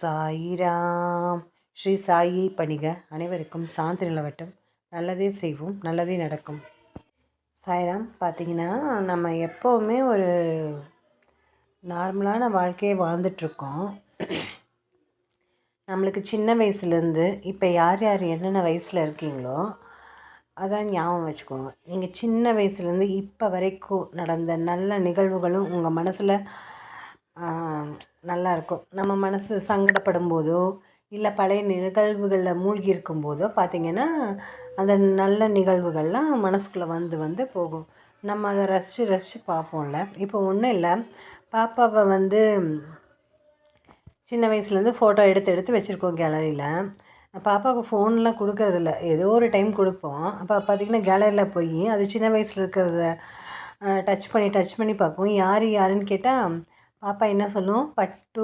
சாயிராம். ஸ்ரீ சாயி பணிக. அனைவருக்கும் சாந்தி நிலவட்டும். நல்லதே செய்வோம். நல்லதே நடக்கும். சாய்ராம் பார்த்தீங்கன்னா நம்ம எப்போவுமே ஒரு நார்மலான வாழ்க்கையை வாழ்ந்துட்டுருக்கோம். நம்மளுக்கு சின்ன வயசுலேருந்து இப்போ யார் யார் என்னென்ன வயசில் இருக்கீங்களோ அதான் ஞாபகம் வச்சுக்கோங்க. நீங்கள் சின்ன வயசுலேருந்து இப்போ வரைக்கும் நடந்த நல்ல நிகழ்வுகளும் உங்கள் மனசில் நல்லாயிருக்கும் நம்ம மனசு சங்கடப்படும் போதோ இல்லை பழைய நிகழ்வுகளில் மூழ்கி இருக்கும் போதோ பார்த்திங்கன்னா அந்த நல்ல நிகழ்வுகள்லாம் மனசுக்குள்ளே வந்து வந்து போகும். நம்ம அதை ரசித்து ரசித்து பார்ப்போம்ல இப்போ ஒன்றும் இல்லை. பாப்பாவை வந்து சின்ன வயசுலேருந்து ஃபோட்டோ எடுத்து எடுத்து வச்சுருக்கோம் கேலரியில் பாப்பாவுக்கு ஃபோன்லாம் கொடுக்கறதில்ல. ஏதோ ஒரு டைம் கொடுப்போம். அப்போ பார்த்திங்கன்னா கேலரியில் போய் அது சின்ன வயசில் இருக்கிறத டச் பண்ணி டச் பண்ணி பார்க்கும் யார் யாருன்னு கேட்டால் பாப்பா என்ன சொல்லும்? பட்டு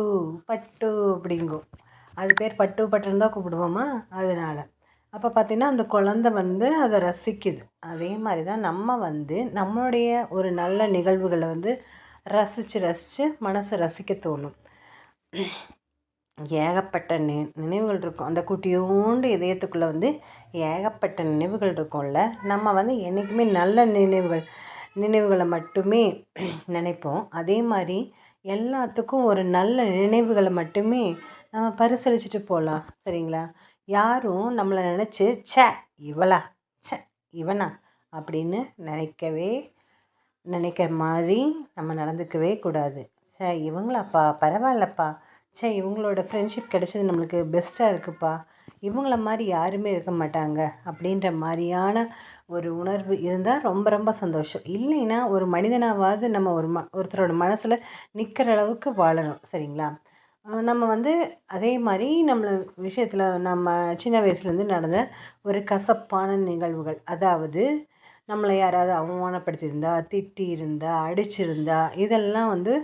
பட்டு அப்படிங்கும் அது பேர் பட்டு பட்டுன்னு தான் கூப்பிடுவோமா? அதனால். அப்போ பார்த்திங்கன்னா அந்த குழந்த வந்து அதை ரசிக்குது. அதே மாதிரி தான் நம்ம வந்து நம்மளுடைய ஒரு நல்ல நிகழ்வுகளை வந்து ரசித்து ரசித்து மனசை ரசிக்க தோணும். ஏகப்பட்ட நி நினைவுகள் இருக்கும். அந்த குட்டியோண்டு இதயத்துக்குள்ளே வந்து ஏகப்பட்ட நினைவுகள் இருக்கும்ல. நம்ம வந்து என்றைக்குமே நல்ல நினைவுகள் நினைவுகளை மட்டுமே நினைப்போம். அதே மாதிரி எல்லாத்துக்கும் ஒரு நல்ல நினைவுகளை மட்டுமே நம்ம பரிசளிச்சுட்டு போகலாம் சரிங்களா? யாரும் நம்மளை நினச்சி ச இவளா ச இவனா அப்படின்னு நினைக்கவே நினைக்கிற மாதிரி நம்ம நடந்துக்கவே கூடாது. ச இவங்களாப்பா பரவாயில்லப்பா. சே இவங்களோட ஃப்ரெண்ட்ஷிப் கிடைச்சது நம்மளுக்கு பெஸ்ட்டாக இருக்குப்பா. இவங்கள மாதிரி யாருமே இருக்க மாட்டாங்க அப்படின்ற மாதிரியான ஒரு உணர்வு இருந்தால் ரொம்ப ரொம்ப சந்தோஷம். இல்லைன்னா ஒரு மனிதனாவது நம்ம ஒரு ம ஒருத்தரோட மனசில் நிற்கிற அளவுக்கு வாழணும். சரிங்களா? நம்ம வந்து அதே மாதிரி நம்மளை விஷயத்தில் நம்ம சின்ன வயசுலேருந்து நடந்த ஒரு கசப்பான நிகழ்வுகள். அதாவது நம்மளை யாராவது அவமானப்படுத்தியிருந்தா திட்டியிருந்தா அடிச்சிருந்தா இதெல்லாம் வந்து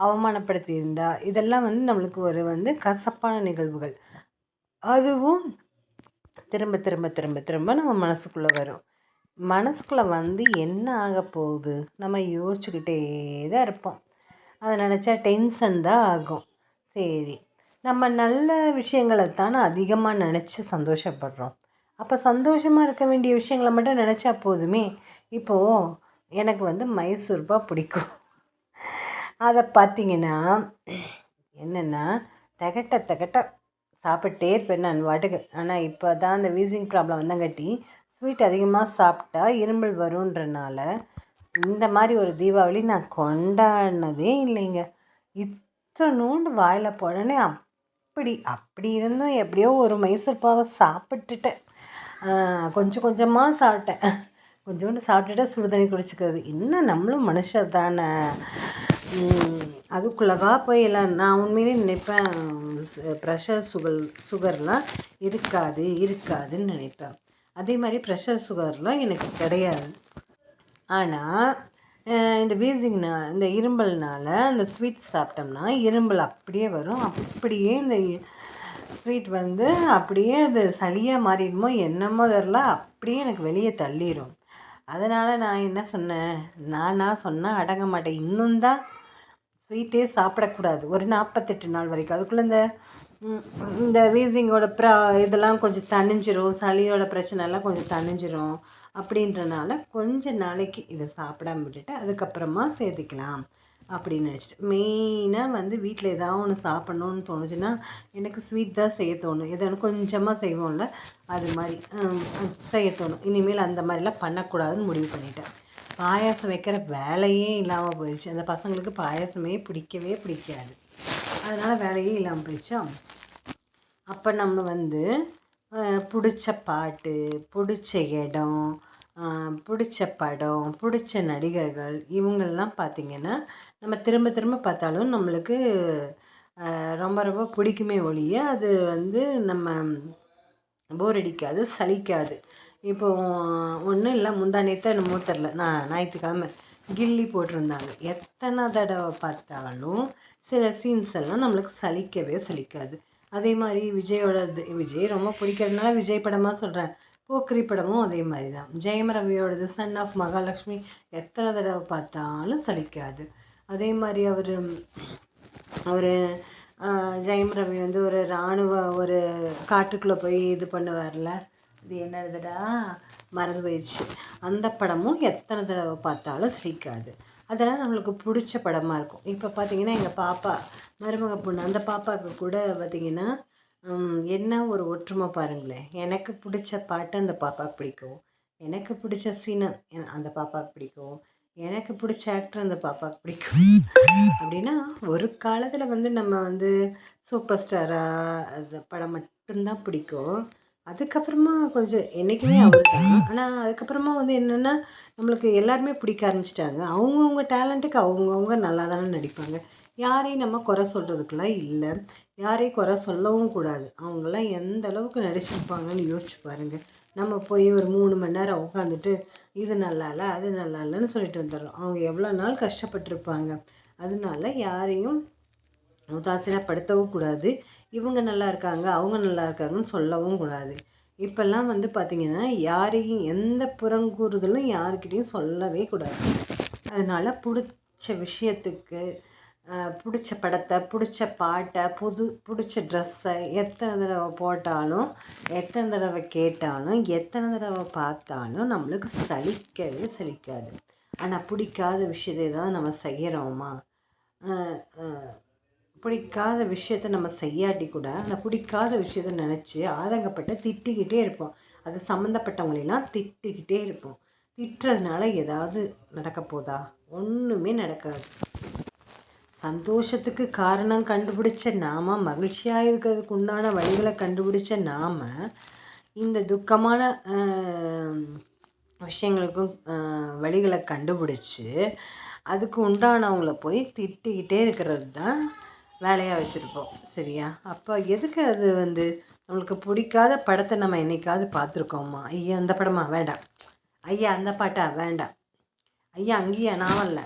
அவமானப்படுத்தியிருந்தா இதெல்லாம் வந்து நம்மளுக்கு ஒரு வந்து கசப்பான நிகழ்வுகள். அதுவும் திரும்ப திரும்ப திரும்ப திரும்ப நம்ம மனசுக்குள்ளே வரும். மனசுக்குள்ளே வந்து என்ன ஆக போகுது? நம்ம யோசிச்சுக்கிட்டே தான் இருப்போம். அதை நினச்சா டென்ஷன் தான் ஆகும். சரி நம்ம நல்ல விஷயங்களை தானே அதிகமாக நினச்சி சந்தோஷப்படுறோம். அப்போ சந்தோஷமாக இருக்க வேண்டிய விஷயங்களை மட்டும் நினச்சா போதுமே. இப்போது எனக்கு வந்து மைசூர்பா பிடிக்கும். அதை பார்த்தீங்கன்னா என்னென்னா தகட்ட தகட்ட சாப்பிட்டே இருப்பேன் நான் வாட்டுக்கு. ஆனால் இப்போ தான் அந்த வீசிங் ப்ராப்ளம் வந்தங்காட்டி ஸ்வீட் அதிகமாக சாப்பிட்டா இருமல் வருன்றனால இந்த மாதிரி ஒரு தீபாவளி நான் கொண்டாடினதே இல்லைங்க. இத்தனோண்டு வாயில் போடனே அப்படி அப்படி இருந்தும் எப்படியோ ஒரு மைசூர் பாவை சாப்பிட்டுட்டேன். கொஞ்சம் கொஞ்சமாக சாப்பிட்டேன். கொஞ்சோண்டு சாப்பிட்டுட்டு சுடுதண்ணி குடிச்சிக்கிறது. இன்னும் நம்மளும் மனுஷர் தானே. அதுக்குள்ளவா போய் எல்லாம் நான் உண்மையிலே நினைப்பேன் ப்ரெஷர் சுகர் சுகர்லாம் இருக்காது இருக்காதுன்னு நினைப்பேன். அதே மாதிரி ப்ரெஷர் சுகர்லாம் எனக்கு கிடையாது. ஆனால் இந்த வீசிங்னா இந்த இரும்பல்னால் அந்த ஸ்வீட் சாப்பிட்டோம்னா இரும்பல் அப்படியே வரும். அப்படியே இந்த ஸ்வீட் வந்து அப்படியே அது சளியாக மாறிடுமோ என்னமோ தெரில அப்படியே எனக்கு வெளியே தள்ளிடும் அதனால் நான் என்ன சொன்னேன்? நான் சொன்னால் அடங்க மாட்டேன். இன்னும் தான் ஸ்வீட்டே சாப்பிடக்கூடாது. ஒரு நாற்பத்தெட்டு நாள் வரைக்கும். அதுக்குள்ளே இந்த இந்த வீசிங்கோட ப்ரா இதெல்லாம் கொஞ்சம் தணிஞ்சிரும். சளியோட பிரச்சனைலாம் கொஞ்சம் தணிஞ்சிரும். அப்படின்றனால கொஞ்ச நாளைக்கு இதை சாப்பிடாம விட்டுட்டு அதுக்கப்புறமா சேர்த்துக்கலாம் அப்படின்னு நினச்சிட்டு. மெயினாக வந்து வீட்டில் ஏதாவது ஒன்று சாப்பிட்ணுன்னு தோணுச்சுன்னா எனக்கு ஸ்வீட் தான் செய்ய தோணும். எதோ கொஞ்சமாக செய்வோம்ல அது மாதிரி செய்ய தோணும். இனிமேல் அந்த மாதிரிலாம் பண்ணக்கூடாதுன்னு முடிவு பண்ணிட்டேன். பாயாசம் வைக்கிற வேலையே இல்லாமல் போயிடுச்சு. அந்த பசங்களுக்கு பாயாசமே பிடிக்கவே பிடிக்காது. அதனால் வேலையே இல்லாமல் போயிடுச்சா? அப்போ நம்ம வந்து பிடிச்ச பாட்டு பிடிச்ச இடம் பிடிச்ச படம் பிடிச்ச நடிகர்கள் இவங்கள்லாம் பார்த்திங்கன்னா நம்ம திரும்ப திரும்ப பார்த்தாலும் நம்மளுக்கு ரொம்ப ரொம்ப பிடிக்குமே ஒழிய அது வந்து நம்ம போர் அடிக்காது சலிக்காது. இப்போ ஒன்றும் இல்லை முந்தா நேற்று என்னமோ தெரில. நான் ஞாயிற்றுக்கிழமை கில்லி போட்டிருந்தாங்க. எத்தனை தடவை பார்த்தாலும் சில சீன்ஸ் எல்லாம் நம்மளுக்கு சலிக்கவே சலிக்காது. அதே மாதிரி விஜயோட விஜய் ரொம்ப பிடிக்கிறதுனால விஜய் படமாக சொல்கிறேன் போக்கிரி படமும் அதே மாதிரி தான். ஜெயம் ரவியோடது சன் ஆஃப் மகாலட்சுமி எத்தனை தடவை பார்த்தாலும் சலிக்காது. அதே மாதிரி அவர் அவர் ஜெயம் ரவி வந்து ஒரு இராணுவ ஒரு காட்டுக்குள்ளே போய் இது பண்ணுவார்ல. இது என்னதுடா? மறந்து போயிடுச்சு. அந்த படமும் எத்தனை தடவை பார்த்தாலும் சிரிக்காது. அதெல்லாம் நம்மளுக்கு பிடிச்ச படமாக இருக்கும். இப்போ பார்த்தீங்கன்னா எங்கள் பாப்பா மருமக பொண்ணு அந்த பாப்பாவுக்கு கூட பார்த்திங்கன்னா என்ன ஒரு ஒற்றுமை பாருங்களேன். எனக்கு பிடிச்ச பாட்டு அந்த பாப்பாவுக்கு பிடிக்கும். எனக்கு பிடிச்ச சீனை அந்த பாப்பாவுக்கு பிடிக்கும். எனக்கு பிடிச்ச ஆக்டர் அந்த பாப்பாவுக்கு பிடிக்கும். அப்படின்னா ஒரு காலத்தில் வந்து நம்ம வந்து சூப்பர் ஸ்டாராக அந்த படம் மட்டும்தான் பிடிக்கும். அதுக்கப்புறமா கொஞ்சம் என்றைக்குமே அவர் தான் ஆனால் அதுக்கப்புறமா வந்து என்னென்னா நம்மளுக்கு எல்லாருமே பிடிக்க ஆரம்பிச்சிட்டாங்க. அவங்கவுங்க டேலண்ட்டுக்கு அவங்கவுங்க நல்லா தானே நடிப்பாங்க. யாரையும் நம்ம குறை சொல்கிறதுக்கெல்லாம் இல்லை. யாரையும் குறை சொல்லவும் கூடாது. அவங்களாம் எந்த அளவுக்கு நடிச்சிருப்பாங்கன்னு யோசிச்சு பாருங்கள் நம்ம போய் ஒரு மூணு மணி நேரம் உட்காந்துட்டு இது நல்லா இல்லை அது நல்லா இல்லைன்னு சொல்லிட்டு வந்துடுறோம் அவங்க எவ்வளோ நாள் கஷ்டப்பட்டிருப்பாங்க. அதனால யாரையும் உதாசீனப்படுத்தவும் கூடாது. இவங்க நல்லா இருக்காங்க அவங்க நல்லா இருக்காங்கன்னு சொல்லவும் கூடாது. இப்போல்லாம் வந்து பார்த்திங்கன்னா யாரையும் எந்த புறங்கூறுதலும் யாருக்கிட்டையும் சொல்லவே கூடாது. அதனால் பிடிச்ச விஷயத்துக்கு பிடிச்ச படத்தை பிடிச்ச பாட்டை புது பிடிச்ச ட்ரெஸ்ஸை எத்தனை தடவை போட்டாலும் எத்தனை தடவை கேட்டாலும் எத்தனை தடவை பார்த்தாலும் நம்மளுக்கு சலிக்கவே சலிக்காது. ஆனால் பிடிக்காத விஷயத்தை தான் நம்ம செய்கிறோமா பிடிக்காத விஷயத்த நம்ம செய்யாட்டி கூட அந்த பிடிக்காத விஷயத்த நினச்சி ஆதங்கப்பட்டு திட்டிக்கிட்டே இருப்போம். அது சம்மந்தப்பட்டவங்களெல்லாம் திட்டிக்கிட்டே இருப்போம். திட்டுறதுனால ஏதாவது நடக்க போதா? ஒன்றுமே நடக்காது. சந்தோஷத்துக்கு காரணம் கண்டுபிடிச்ச நாம் மகிழ்ச்சியாக இருக்கிறதுக்கு உண்டான வழிகளை கண்டுபிடிச்ச நாம் இந்த துக்கமான விஷயங்களுக்கும் வழிகளை கண்டுபிடிச்சி அதுக்கு உண்டானவங்கள போய் திட்டிக்கிட்டே இருக்கிறது தான் வேலையாக வச்சுருப்போம். சரியா? அப்போ எதுக்கு அது வந்து நம்மளுக்கு பிடிக்காத படத்தை நம்ம என்றைக்காவது பார்த்துருக்கோமா? ஐயா அந்த படமா? வேண்டாம். ஐயா அந்த பாட்டா? வேண்டாம். ஐயா அங்கேயா நாவல்ல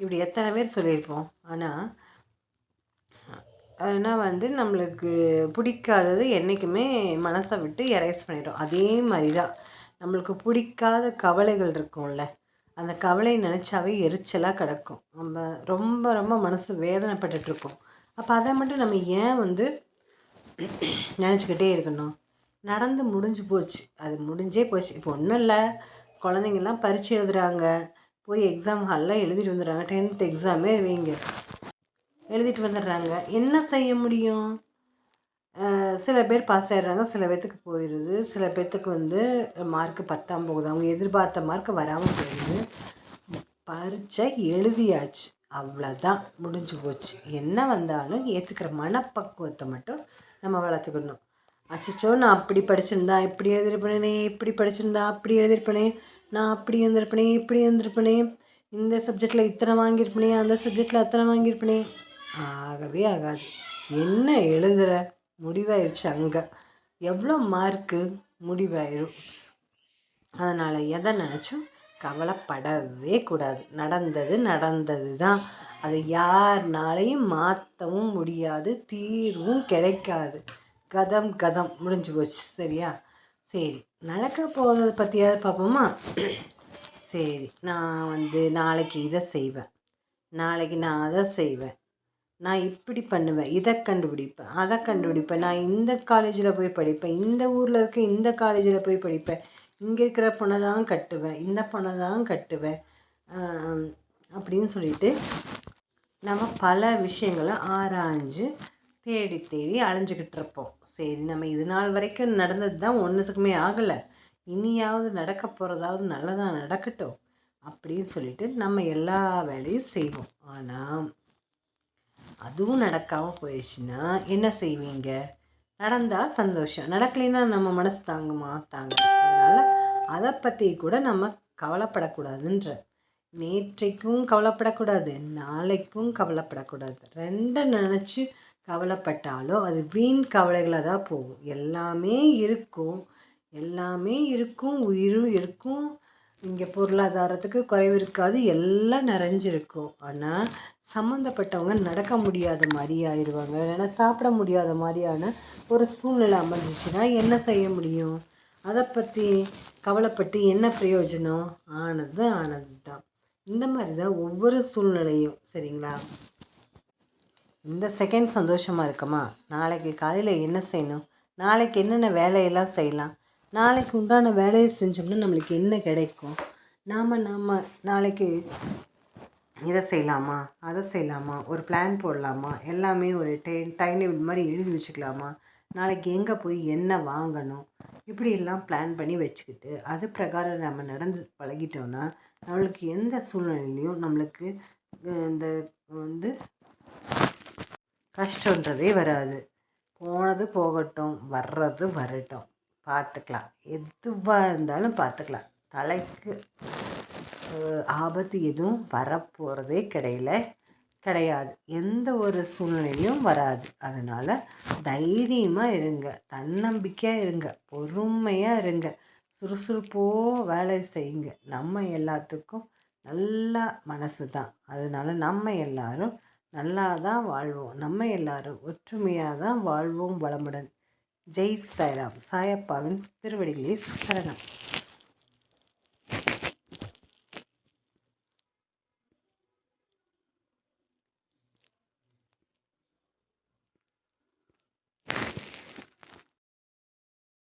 இப்படி எத்தனை பேர் சொல்லியிருப்போம். ஆனால் ஆனால் வந்து நம்மளுக்கு பிடிக்காதது என்றைக்குமே மனசை விட்டு எரேஸ் பண்ணிடும் அதே மாதிரி தான் நம்மளுக்கு பிடிக்காத கவலைகள் இருக்கும்ல. அந்த கவலை நினச்சாவே எரிச்சலாக கிடக்கும். நம்ம ரொம்ப ரொம்ப மனசு வேதனைப்பட்டுட்ருக்கோம். அப்போ அதை மட்டும் நம்ம ஏன் வந்து நினச்சிக்கிட்டே இருக்கணும்? நடந்து முடிஞ்சு போச்சு. அது முடிஞ்சே போச்சு. இப்போ ஒன்றும் இல்லை. குழந்தைங்கள்லாம் பரீட்சை எழுதுகிறாங்க போய் எக்ஸாம் ஹாலில் எழுதிட்டு வந்துடுறாங்க. டென்த் எக்ஸாமே வைங்க. எழுதிட்டு வந்துடுறாங்க. என்ன செய்ய முடியும்? சில பேர் பாஸ் ஆகிடுறாங்க சில பேர்த்துக்கு போயிடுது சில பேர்த்துக்கு வந்து மார்க்கு பத்தாம் போகுது. அவங்க எதிர்பார்த்த மார்க்கு வராமல் போயிடுது பரீட்சை எழுதியாச்சு. அவ்வளோதான் முடிஞ்சு போச்சு. என்ன வந்தாலும் ஏற்றுக்கிற மனப்பக்குவத்தை மட்டும் நம்ம வளர்த்துக்கணும். அச்சோ நான் அப்படி படிச்சிருந்தா இப்படி எழுதிருப்பேனே இப்படி படிச்சிருந்தா அப்படி எழுதிருப்பேனே நான் அப்படி இருந்திருப்பேனே இப்படி இருந்திருப்பேனே இந்த சப்ஜெக்டில் இத்தனை வாங்கியிருப்பேனே அந்த சப்ஜெக்டில் அத்தனை வாங்கியிருப்பேனே. ஆகவே ஆகாது. என்ன எழுதுகிற முடிவாயிடுச்சு அங்கே. எவ்வளோ மார்க்கு முடிவாயிடும் அதனால் எதை நினச்சும் கவலைப்படவே கூடாது. நடந்தது நடந்தது தான் அதை யாருனாலையும் மாற்றவும் முடியாது. தீர்வும் கிடைக்காது. கதம் கதம். முடிஞ்சு போச்சு. சரியா? சரி. நடக்க போகிறத பற்றியாவது பார்ப்போமா? சரி. நான் வந்து நாளைக்கு இதை செய்வேன். நாளைக்கு நான் அதை செய்வேன். நான் இப்படி பண்ணுவேன் இதை கண்டுபிடிப்பேன் அதை கண்டுபிடிப்பேன் நான் இந்த காலேஜில் போய் படிப்பேன் இந்த ஊரில் இருக்க இந்த காலேஜில் போய் படிப்பேன் இங்கே இருக்கிற பொண்ணை தான் கட்டுவேன் இந்த பொண்ணை தான் கட்டுவேன் அப்படின்னு சொல்லிட்டு நம்ம பல விஷயங்களை ஆராய்ஞ்சு தேடி தேடி அலைஞ்சிக்கிட்டு இருப்போம். சரி நம்ம இது நாள் வரைக்கும் நடந்தது தான் ஒன்றுத்துக்குமே ஆகலை. இனியாவது நடக்க போகிறதாவது நல்லதாக நடக்கட்டும் அப்படின்னு சொல்லிட்டு நம்ம எல்லா வேலையும் செய்வோம். ஆனால் அதுவும் நடக்காமல் போயிடுச்சுன்னா என்ன செய்வீங்க? நடந்தால் சந்தோஷம். நடக்கலைன்னா நம்ம மனசு தாங்குமா? தாங்க அதனால் அதை பற்றி கூட நம்ம கவலைப்படக்கூடாதுன்ற. நேற்றைக்கும் கவலைப்படக்கூடாது நாளைக்கும் கவலைப்படக்கூடாது. ரெண்டை நினச்சி கவலைப்பட்டாலோ அது வீண் கவலைகளாக தான் போகும். எல்லாமே இருக்கும். எல்லாமே இருக்கும். உயிரும் இருக்கும். இங்கே பொருளாதாரத்துக்கு குறைவு இருக்காது. எல்லாம் நிறைஞ்சிருக்கும். ஆனால் சம்மந்தப்பட்டவங்க நடக்க முடியாத மாதிரி ஆயிடுவாங்க இல்லைன்னா சாப்பிட முடியாத மாதிரியான ஒரு சூழ்நிலை அமைஞ்சிச்சுன்னா என்ன செய்ய முடியும்? அதை பற்றி கவலைப்பட்டு என்ன பிரயோஜனம்? ஆனது ஆனது தான் இந்த மாதிரி தான் ஒவ்வொரு சூழ்நிலையும். சரிங்களா? இந்த செகண்ட் சந்தோஷமாக இருக்கமா? நாளைக்கு காலையில் என்ன செய்யணும்? நாளைக்கு என்னென்ன வேலையெல்லாம் செய்யலாம்? நாளைக்கு உண்டான வேலையை செஞ்சோம்னா நம்மளுக்கு என்ன கிடைக்கும்? நாம் நாம் நாளைக்கு இதை செய்யலாமா? அதை செய்யலாமா? ஒரு பிளான் போடலாமா? எல்லாமே ஒரு டே டைம் டேபிள் மாதிரி எழுதி வச்சுக்கலாமா? நாளைக்கு எங்கே போய் என்ன வாங்கணும்? இப்படியெல்லாம் பிளான் பண்ணி வச்சுக்கிட்டு அது பிரகாரம் நம்ம நடந்து பழகிட்டோன்னா நம்மளுக்கு எந்த சூழ்நிலையிலையும் நம்மளுக்கு இந்த வந்து கஷ்டன்றதே வராது. போனது போகட்டும் வர்றது வரட்டும். பார்த்துக்கலாம் எதுவாக இருந்தாலும் பார்த்துக்கலாம் தலைக்கு ஆபத்து எதுவும் வரப்போகிறதே கிடையில. கிடையாது. எந்த ஒரு சூழ்நிலையும் வராது. அதனால் தைரியமாக இருங்க. தன்னம்பிக்கையாக இருங்க. பொறுமையாக இருங்க. சுறுசுறுப்போ வேலை செய்யுங்க. நம்ம எல்லாத்துக்கும் நல்ல மனசு தான். அதனால் நம்ம எல்லாரும் நல்லா தான் வாழ்வோம். நம்ம எல்லாரும் ஒற்றுமையாக தான் வாழ்வோம் வளமுடன். ஜெய் சாய்ராம். சாயப்பாவின் திருவடிகளே சரணம்.